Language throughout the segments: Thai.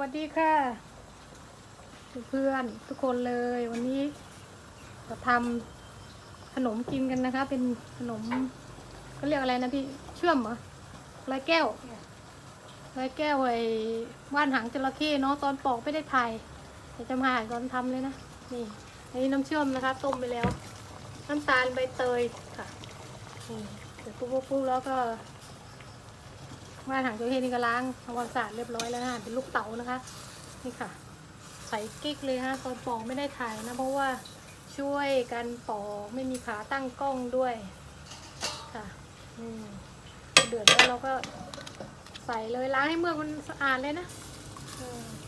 สวัสดีค่ะเพื่อนทุกคนเลยวันนี้จะทำขนมกินกันนะคะ เป็นขนมเขาเรียกอะไรนะพี่เชื่อมเหรอลอยแก้วลอยแก้วไอ้ว่านหางจระเข้เนาะตอนปอกไม่ได้ถ่ายเดี๋ยวจะมาถ่าตอนทำเลยนะนี่อันนี้น้ำเชื่อมนะคะ ต้มไปแล้ว น้ำตาลใบเตยค่ะนี่เสร็จปุ๊บปุ๊บปุ๊บแล้วก็ ว่านหางจระเข้นี่ก็ล้างทำความสะอาดเรียบร้อยแล้วนะเป็นลูกเต๋านะคะ นี่ค่ะ ใส่กิ๊กเลยฮะตอนปอกไม่ได้ถ่ายนะ เพราะว่าช่วยกันปอกไม่มีขาตั้งกล้องด้วยค่ะอืมเดือดแล้วเราก็ใส่เลยล้างให้เมือกมันสะอาดเลยนะ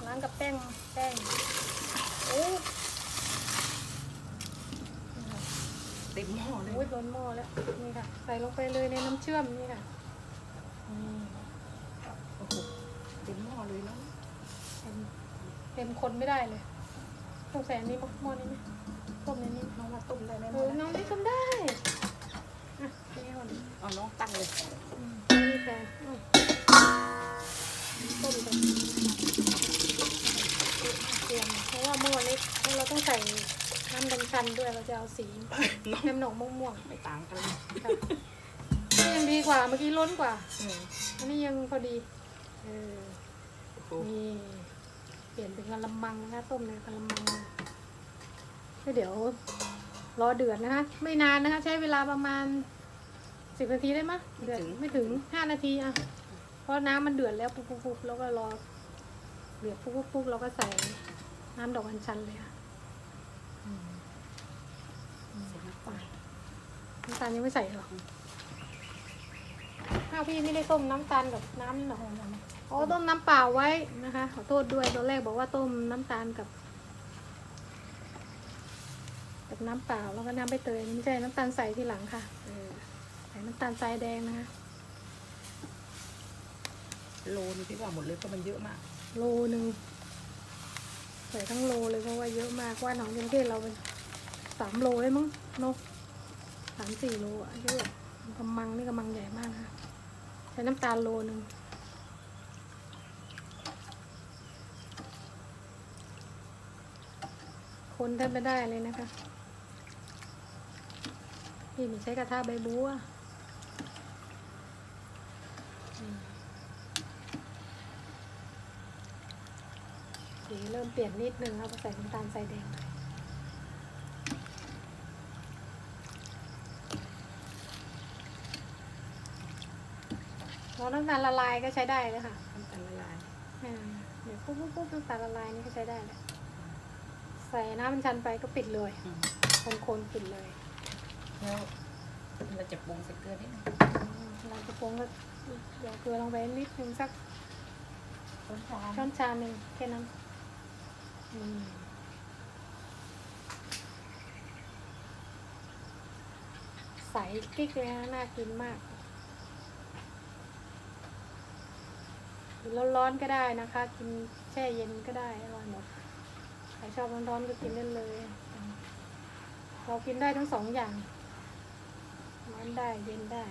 ล้างกับแป้งแป้งโอ้เต็มหม้อเลยโหโดนหม้อแล้วนี่ค่ะ ใส่ลงไปเลยในน้ำเชื่อมนี่ค่ะอืม ต็มหม้อเลยเนาะเต็มเต็มคนไม่ได้เลยต้องใส่อันนี้มั้งหม้อนี้ไหมต้มในนี้น้องมาต้มได้ไหมเออน้องนี่ทำได้อะนี่ก่อนเอาน้องตั้งเลยอืมนี่แฟนอืมต้มกันเตรียมเพราะว่าหม้อเล็กแล้วเราต้องใส่น้ำดำชันด้วยเราจะเอาสีน้องน้ำหนองม่วงไม่ต่างกันเลยๆค่ะนี่ยังดีกว่าเมื่อกี้ล้นกว่าอืมอันนี้ยังพอดีเออโอ้โห นี่เปลี่ยนเป็นกะละมังนะคะต้มในกะละมังแล้วเดี๋ยวรอเดือดนะคะ ไม่นานนะคะ ใช้เวลาประมาณสิบนาทีได้ไหมยเดือดไม่ถึงห้านาทีอะเพราะน้ำมันเดือดแล้วปุ๊บปุ๊บปุ๊บแล้วก็รอเดือดปุ๊บปุ๊บปุ๊บเราก็ใส่น้ำดอกอัญชันเลยค่ะอืมใส่น้ำปลาน้ำตาลยังไม่ใส่หรอข้าวพี่ไม่ได้ต้มน้ำตาลกับน้ำหนองอ๋ อต้มน้ำเปล่าไว้นะคะ ขอโทษด้วยตอนแรกบอกว่าต้มน้ำตาลกับกับน้ำเปล่าแล้วก็น้ำใบเตยไม่ใช่น้ำตาลใส่ทีหลังค่ะเออใส่น้ำตาลทรายแดงนะคะโลนี่พี่ว่าหมดเลยเพราะมันเยอะมาก โลหนึ่งใส่ทั้งโลเลยเพราะว่าเยอะมากว่าหนองจระเข้เราเป็นสามโลได้มั้งเนกสามสี่โลอะเยอะกำมังนี่กำมังใหญ่มากนะคะใช้น้ำตาลโลหนึ่ง คนแทบไม่ได้เลยนะคะพี่มีใช้กระทะใบบัวอืมสีเริ่มเปลี่ยนนิดนึงครับใส่น้ำตาลใส่แดงหน่อยรอน้ำตาลละลายก็ใช้ได้เลยค่ะน้ำตาลละลายอ่าเดี๋ยวปุ๊บปุ๊บปุ๊บน้ำตาลละลายนี่ก็ใช้ได้แล้ว ใส่น้ำมันชันไปก็ปิดเลย อืมคนๆปิดเลยแล้วเราจะปรุงใส่เกลือนิดนึงอืมเราจะปรุงก็เดี๋ยวเกลือลงไปนิดนึงสักช้อนชาช้อนชาหนึ่งแค่นั้นอืมใสกิ๊กเลยนะน่ากินมากหรือร้อนๆก็ได้นะคะ กินแช่เย็นก็ได้อร่อยหมดใครชอบร้อนๆก็กินได้เลย เรากินได้ทั้งสองอย่างร้อนได้เย็นได้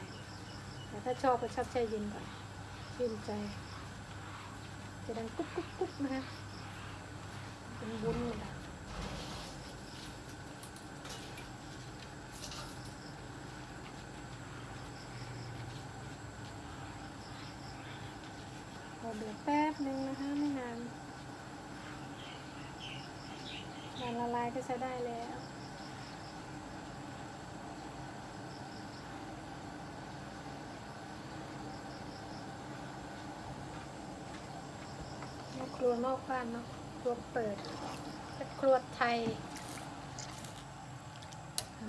แต่ถ้าชอบก็ชอบแช่เย็นก่อนชื่นใจ จะดังกุ๊บกุ๊บกุ๊บนะคะเป็นวุ้นเลยนะรอเดือดแป๊บนึงนะคะไม่นาน นานละลายก็ใช้ได้แล้วครัวนอกบ้านเนาะครัวเปิดครัวไทย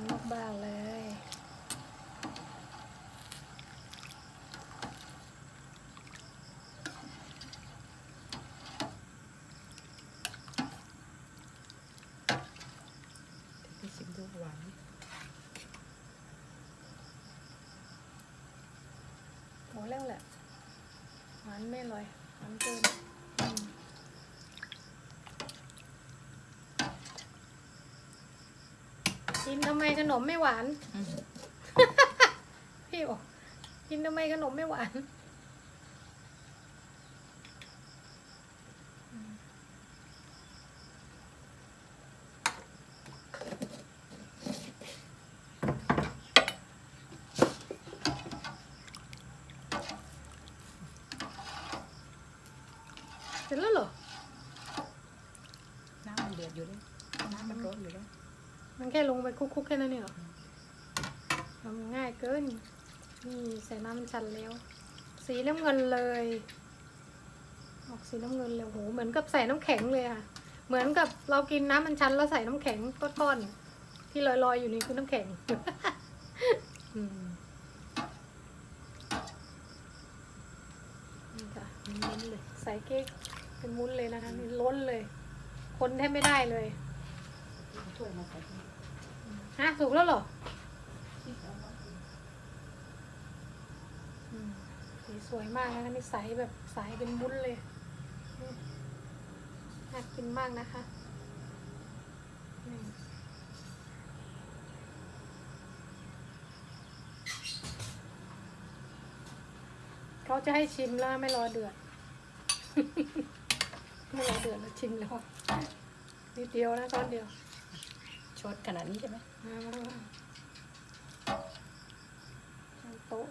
นอกบ้านเลย พี่ชิมดูหวาน หมดแล้วแหละ หวานไม่อร่อยหวานเกินอืมกินทำไมขนมไม่หวานอืมพี่บอกกินทำไมขนมไม่หวาน ร็จแล้วเหรอ น้ำมันเดือดอยู่เลยน้ำมันร้อนอยู่แล้วมันแค่ลงไปคลุกๆแค่นั้นเองเหรอทำง่ายเกิน นี่ใส่น้ำชันแล้ว สีน้ำเงินเลย ออกสีน้ำเงินเลยโห เหมือนกับใส่น้ำแข็งเลยค่ะ เหมือนกับเรากินน้ำมันชันแล้วใส่น้ำแข็งก้อนๆที่ลอยๆอยู่นี่คือน้ำแข็งอืมนี่ค่ะมุ้นเลยใส่เค้ก เป็นมุ้นเลยนะคะนี่ล้นเลยคนแทบไม่ได้เลยถ้วยมาใส่ฮะสุกแล้วเหรออืมสีสวยมากนะคะนี่ใสแบบใสเป็นมุ้นเลยอืมน่ากินมากนะคะนี่เขาจะให้ชิมแล้วไม่รอเดือด ไม่รอเดือดแล้วชิมแล้วนิดเดียวนะตอนเดียวช็อตขนาดนี้ใช่ไหมมามาดูช้อนโต๊ะ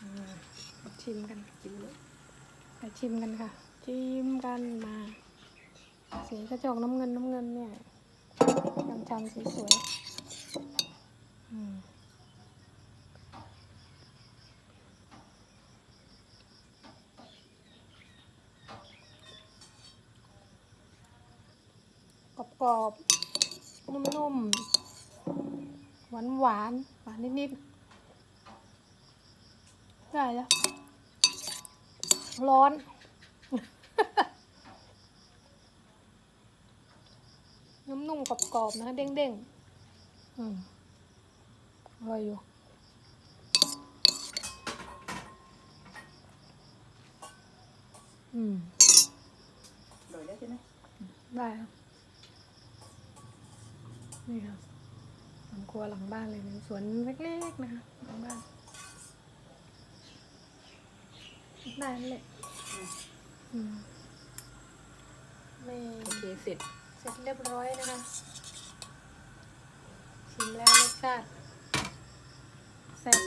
อ่ามาชิมกันจิ้มเลยไปชิมกันค่ะ ชิมกันมา สีกระจกน้ำเงินน้ำเงินเนี่ยจำจำสีสวยอื กรอบๆ นุ่มๆ หวานหวานๆหวานนิดๆ ได้แล้ว ร้อน น้ำนุ่มกรอบๆ นะเด้งๆ อืมอร่อยอยู่อืม โดยแล้วใช่ไหมได้ครับ นี่ครับสวนครัวหลังบ้านเลยเป็นสวนเล็กๆนะคะหลังบ้านได้นั่นแหละอืมไม่โอเคเสร็จเสร็จเรียบร้อยนะคะชิมแล้วรสชาติแซ่บ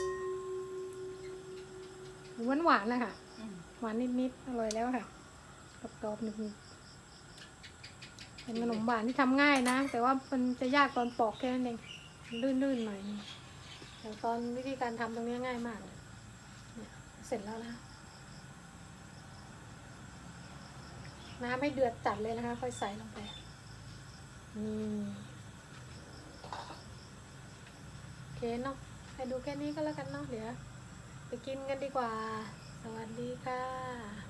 หวานหวานๆนะคะอืมหวานนิดๆอร่อยแล้วค่ะกรอบๆหนึบๆ เป็นขนมหวานที่ทำง่ายนะ แต่ว่ามันจะยากตอนปอกแค่นั้นเองลื่นๆหน่อยแต่ตอนวิธีการทำตรงนี้ง่ายมาก เสร็จแล้วนะ น้ำให้เดือดจัดเลยนะคะ ค่อยใส่ลงไปนี่โอเคเนาะให้ดูแค่นี้ก็แล้วกันเนาะเดี๋ยวไปกินกันดีกว่า สวัสดีค่ะ